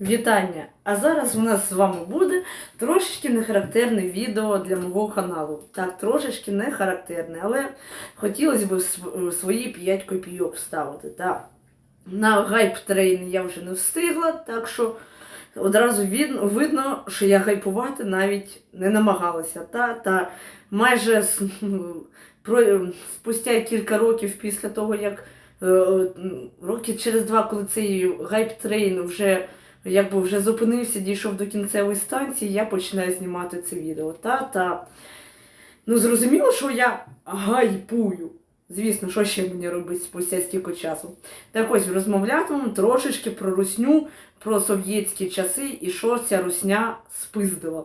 Вітання! А зараз у нас з вами буде трошечки нехарактерне відео для мого каналу. Так, трошечки не характерне, але хотілося б свої 5 копійок вставити. Так. На гайп трейн я вже не встигла, так що одразу видно, що я гайпувати навіть не намагалася. Та, та майже спустя кілька років після того, як е, роки через два, коли цей гайп трейн вже якби вже зупинився, дійшов до кінцевої станції, я починаю знімати це відео. Та, та. Ну, зрозуміло, що я гайпую. Звісно, що ще мені робити спустя стільки часу. Так ось розмовлятимемо трошечки про русню, про совєтські часи і що ця русня спиздила.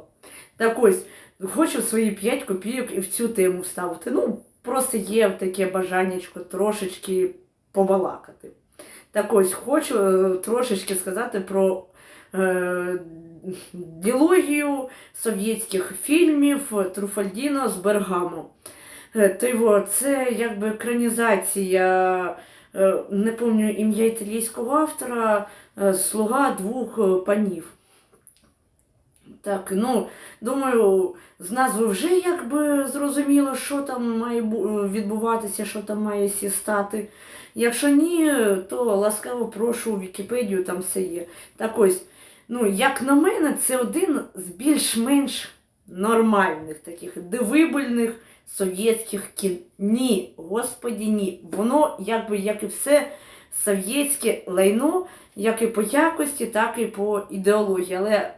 Так ось, хочу свої 5 копійок і в цю тему вставити. Ну, просто є таке бажаннячко трошечки побалакати. Так ось, хочу е, трошечки сказати про е, діалогію совєтських фільмів Труфальдіно з Бергамо. Е, його, це якби екранізація, е, не пам'ятаю ім'я італійського автора, слуга двох панів. Так, ну, думаю, з назви вже якби зрозуміло, що там має відбуватися, що там має сі стати. Якщо ні, то ласкаво прошу Вікіпедію, там все є. Так ось, ну, як на мене, це один з більш-менш нормальних таких дивибельних совєтських кін. Ні, господі, ні. Воно, якби, як і все совєтське лайно, як і по якості, так і по ідеології. Але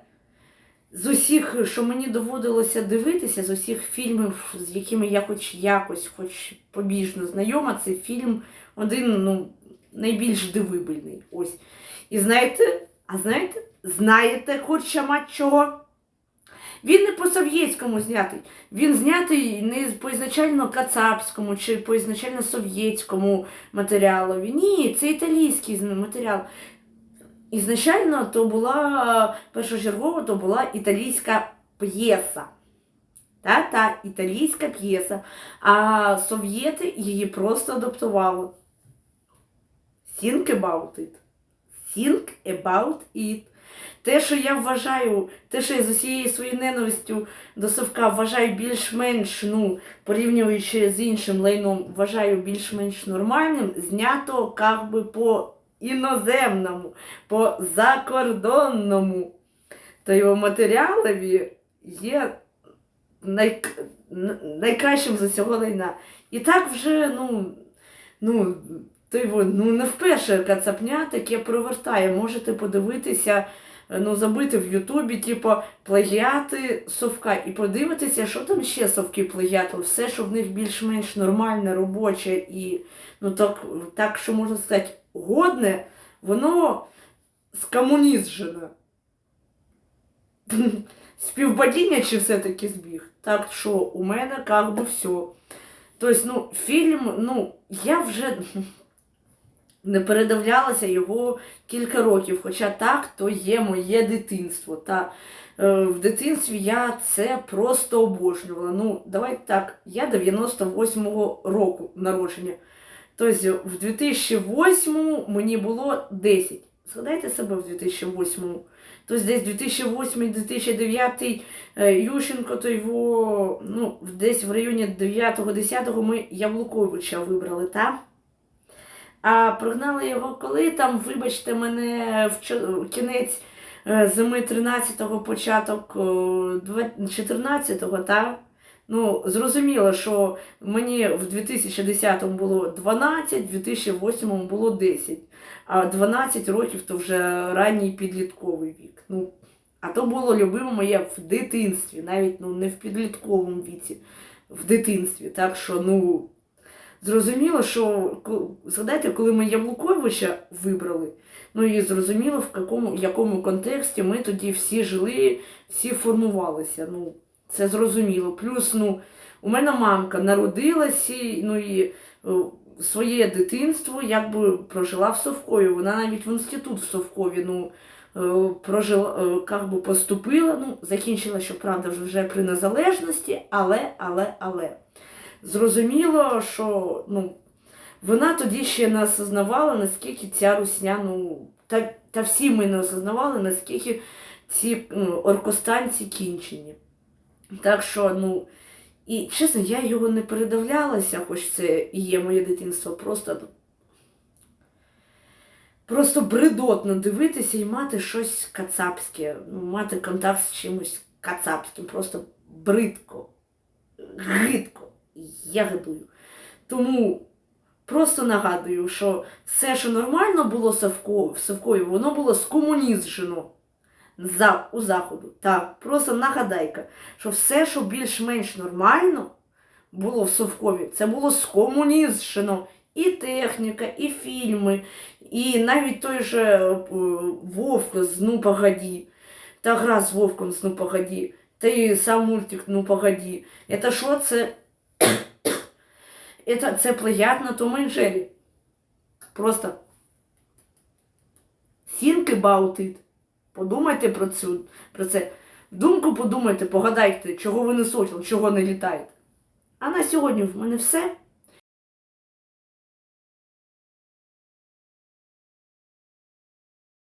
з усіх, що мені доводилося дивитися, з усіх фільмів, з якими я хоч якось, хоч побіжно знайома, це фільм один ну, найбільш дивибельний. Ось. І знаєте, а знаєте, знаєте, хоч мать чого? Він не по-совєтському знятий. Він знятий не по ізначально кацапському чи по ізначально совєтському матеріалові. Ні, це італійський матеріал. Ізначально то була першочергово то була італійська п'єса. Та-та, італійська п'єса. А совєти її просто адаптували. Think about it. Think about it. Те, що я вважаю, те, що я з усією своєю ненавистю до совка вважаю більш-менш, ну, порівнюючи з іншим лайном, вважаю більш-менш нормальним, знято как би по іноземному, по закордонному. То його матеріалові є най... найкращим з усього лайна. І так вже, ну, ну, його, ну, не вперше кацапня таке провертає. Можете подивитися, е, ну, забити в Ютубі, типу, плагіати совка, і подивитися, що там ще совки плагіатили. Все, що в них більш-менш нормальне, робоче і, ну, так, так що можна сказати, годне, воно скомунізжене. Співпадіння чи все-таки збіг? Так що у мене як би все. Тобто, ну, фільм, ну, я вже не передивлялася його кілька років, хоча так, то є моє дитинство. Та е, в дитинстві я це просто обожнювала. Ну, давайте так, я 98-го року народження. Тобто в 2008 мені було 10. Згадайте себе в 2008 Тобто десь 2008-2009 е, Ющенко, то його, ну, десь в районі 9-10 ми Яблуковича вибрали, так? А прогнали його коли там, вибачте мене, в кінець е, зими 13-го, початок 14-го, так? Ну, зрозуміло, що мені в 2010-му було 12, в 2008-му було 10. А 12 років то вже ранній підлітковий вік. Ну, а то було любиме моє в дитинстві, навіть ну, не в підлітковому віці, в дитинстві. Так що, ну, зрозуміло, що згадайте, коли ми Яблуковича вибрали, ну і зрозуміло, в якому, якому контексті ми тоді всі жили, всі формувалися. Ну, це зрозуміло. Плюс, ну, у мене мамка народилася, ну і е, своє дитинство якби прожила в Совкові. Вона навіть в інститут в Совкові, ну, е, прожила, е, как би поступила, ну, закінчила, щоправда, вже- вже при незалежності, але, але, але. Зрозуміло, що ну, вона тоді ще не осознавала, наскільки ця русня, ну, та, та всі ми не осознавали, наскільки ці ну, оркостанці кінчені. Так що, ну, і чесно, я його не передивлялася, хоч це і є моє дитинство, просто. Просто бредотно дивитися і мати щось кацапське, ну, мати контакт з чимось кацапським, просто бридко, гидко. Я гидую. Тому просто нагадую, що все, що нормально було в Савкові, воно було скомунізжено за, у Заходу. Так, просто нагадайка, що все, що більш-менш нормально було в Совкові, це було скомунізжено. І техніка, і фільми, і навіть той же е, Вовк з Ну погоді, та гра з Вовком з Ну погоді, та і сам мультик Ну погоді. Это що це? Это, це плеят на Тома і Джері. Просто think about it. Подумайте про, цю, про це. Думку подумайте, погадайте, чого ви не сотіли, чого не літаєте. А на сьогодні в мене все.